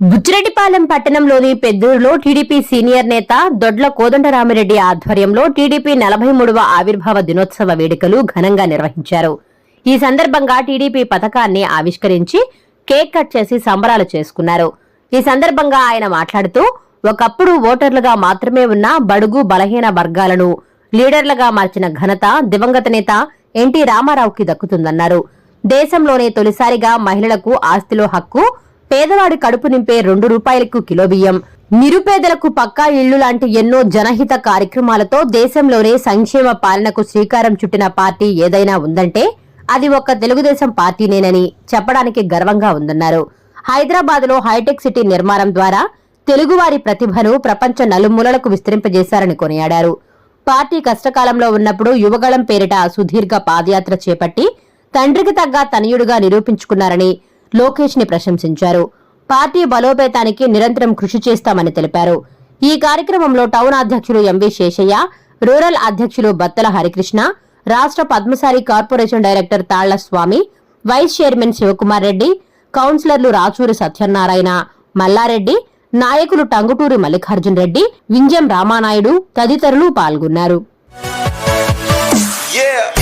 బుచ్చిరెడ్డిపాలెం పట్టణంలోని పెద్దూరులో TDP senior నేత దొడ్ల కోదండరామిరెడ్డి ఆధ్వర్యంలో టీడీపీ నలభై మూడవ ఆవిర్భావ దినోత్సవ వేడుకలు ఘనంగా నిర్వహించారు. ఈ సందర్భంగా టీడీపీ పథకాన్ని ఆవిష్కరించి కేక్ కట్ చేసి సంబరాలు చేసుకున్నారు. ఈ సందర్భంగా ఆయన మాట్లాడుతూ ఒకప్పుడు ఓటర్లుగా మాత్రమే ఉన్న బడుగు బలహీన వర్గాలను లీడర్లుగా మార్చిన ఘనత దివంగత నేత ఎన్టీ రామారావుకి దక్కుతుందన్నారు. దేశంలోనే తొలిసారిగా మహిళలకు ఆస్తిలో హక్కు పేదవాడి కడుపు నింపే రెండు రూపాయలకు కిలో బియ్యం. నిరుపేదలకు పక్కా ఇళ్ళు లాంటి ఎన్నో జనహిత కార్యక్రమాలతో దేశంలోనే సంక్షేమ పాలనకు శ్రీకారం చుట్టిన పార్టీ ఏదైనా ఉందంటే అది ఒక్క తెలుగుదేశం పార్టీనేనని చెప్పడానికి గర్వంగా ఉందన్నారు. హైదరాబాద్లో హైటెక్ సిటీ నిర్మాణం ద్వారా తెలుగువారి ప్రతిభను ప్రపంచ నలుమూలలకు విస్తరింపజేశారని కొనియాడారు. పార్టీ కష్టకాలంలో ఉన్నప్పుడు యువగళం పేరిట సుదీర్ఘ పాదయాత్ర చేపట్టి తండ్రికి తగ్గ తనయుడుగా నిరూపించుకున్నారని లోకేష్ని ప్రశంసించారు. పార్టీ బలోపేతానికి నిరంతరం కృషి చేస్తామని తెలిపారు. ఈ కార్యక్రమంలో టౌన్ అధ్యక్షులు ఎంవి శేషయ్య రూరల్ అధ్యక్షులు బత్తల హరికృష్ణ రాష్ట్ర Padmasari corporation director Talla Swamy vice chairman Shivakumar Reddy కౌన్సిలర్లు రాచూరి సత్యనారాయణ మల్లారెడ్డి నాయకులు టంగుటూరి మల్లికార్జున్ రెడ్డి వింజం రామానాయుడు తదితరులు పాల్గొన్నారు. Yeah.